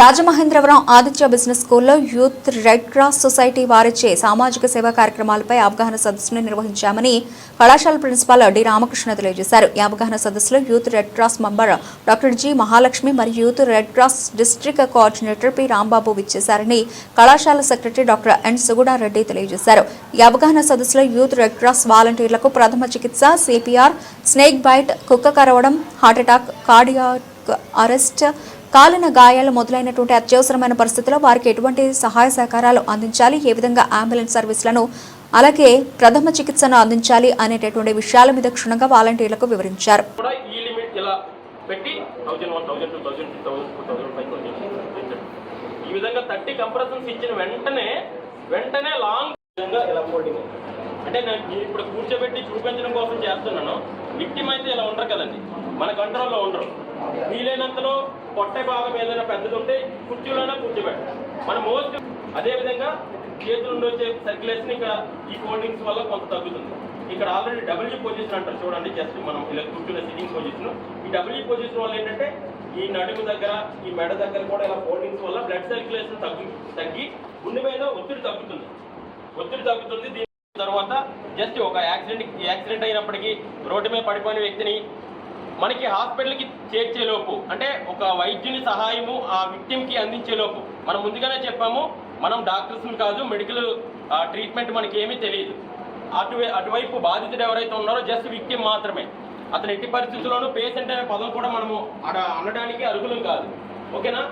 Rajamahendravaram Aditya business స్కూల్లో youth red cross society వారిచే సామాజిక సేవా కార్యక్రమాలపై అవగాహన సదస్సును నిర్వహించామని కళాశాల ప్రిన్సిపాల్ డి రామకృష్ణ తెలియజేశారు. ఈ అవగాహన సదస్సులో youth red cross member doctor G Mahalakshmi మరియు youth red cross district coordinator P Rambabu విచ్చేశారని కళాశాల సెక్రటరీ డాక్టర్ ఎన్ సుగుణారెడ్డి తెలియజేశారు. ఈ అవగాహన సదస్సులో యూత్ రెడ్ క్రాస్ వాలంటీర్లకు ప్రథమ చికిత్స సిపిఆర్ స్నేక్ బైట్ కుక్క కరవడం హార్ట్అటాక్ కార్డియా అరెస్ట్ కాలిన గాయాలు మొదలైనటువంటి అత్యవసరమైన పరిస్థితుల్లో వారికి ఎటువంటి సహాయ సహకారాలు అందించాలి? ఏ విధంగా అంబులెన్స్ సర్వీసులను అలాగే ప్రథమ చికిత్సను అందించాలి అనేటటువంటి విషయాల మీద క్షుణ్ణంగా వాలంటీర్లకు వివరించారు. ఈ విధంగా థర్టీ కంప్రెషన్స్ ఇచ్చిన వెంటనే వెంటనే లాంగ్ ఇలా ఫోల్డింగ్ అంటే నేను ఇప్పుడు కూర్చోబెట్టి చూపించడం కోసం చేస్తున్నాను. విక్టిమ్ అయితే ఇలా ఉండరు కదండి. మన కంట్రోల్లో ఉండరు. వీలైనంతలో పొట్ట భాగం ఏదైనా పెద్దది ఉంటే కుర్చీలోనే కూర్చోబెట్టాలి మన మోస్ట్ అదేవిధంగా చేతుల నుండి వచ్చే సర్క్యులేషన్ ఇక్కడ ఈ ఫోల్డింగ్స్ వల్ల కొంత తగ్గుతుంది. ఇక్కడ ఆల్రెడీ డబ్ల్యూ పొజిషన్ అంటారు. చూడండి జస్ట్ మనం ఇలా కూర్చున్న సిట్టింగ్ పొజిషన్ ఈ డబ్ల్యూ పొజిషన్ వల్ల ఏంటంటే ఈ నడుము దగ్గర ఈ మెడ దగ్గర కూడా ఇలా ఫోల్డింగ్స్ వల్ల బ్లడ్ సర్క్యులేషన్ తగ్గి తగ్గి గుండె మీద ఒత్తిడి తగ్గుతుంది. ఒత్తిడి తగ్గుతుంది తర్వాత జస్ట్ ఒక యాక్సిడెంట్ యాక్సిడెంట్ అయినప్పటికీ రోడ్డు మీద పడిపోయిన వ్యక్తిని మనకి హాస్పిటల్కి చేర్చేలోపు అంటే ఒక వైద్యుని సహాయము ఆ విక్టిమ్కి అందించేలోపు మనం ముందుగానే చెప్పాము మనం డాక్టర్స్ని కాదు మెడికల్ ట్రీట్మెంట్ మనకి ఏమీ తెలియదు. అటు అటువైపు బాధితుడు ఎవరైతే ఉన్నారో జస్ట్ విక్టిమ్ మాత్రమే. అతను ఎట్టి పరిస్థితుల్లోనూ పేషెంట్ అనే పదం కూడా మనము అడ అనడానికి అర్హులం కాదు. ఓకేనా?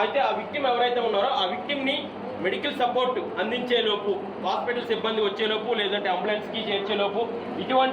అయితే ఆ విక్టిమ్ ఎవరైతే ఉన్నారో ఆ విక్టిమ్ని మెడికల్ సపోర్ట్ అందించేలోపు హాస్పిటల్ సిబ్బంది వచ్చేలోపు లేదంటే అంబులెన్స్కి చేర్చేలోపు ఇటువంటి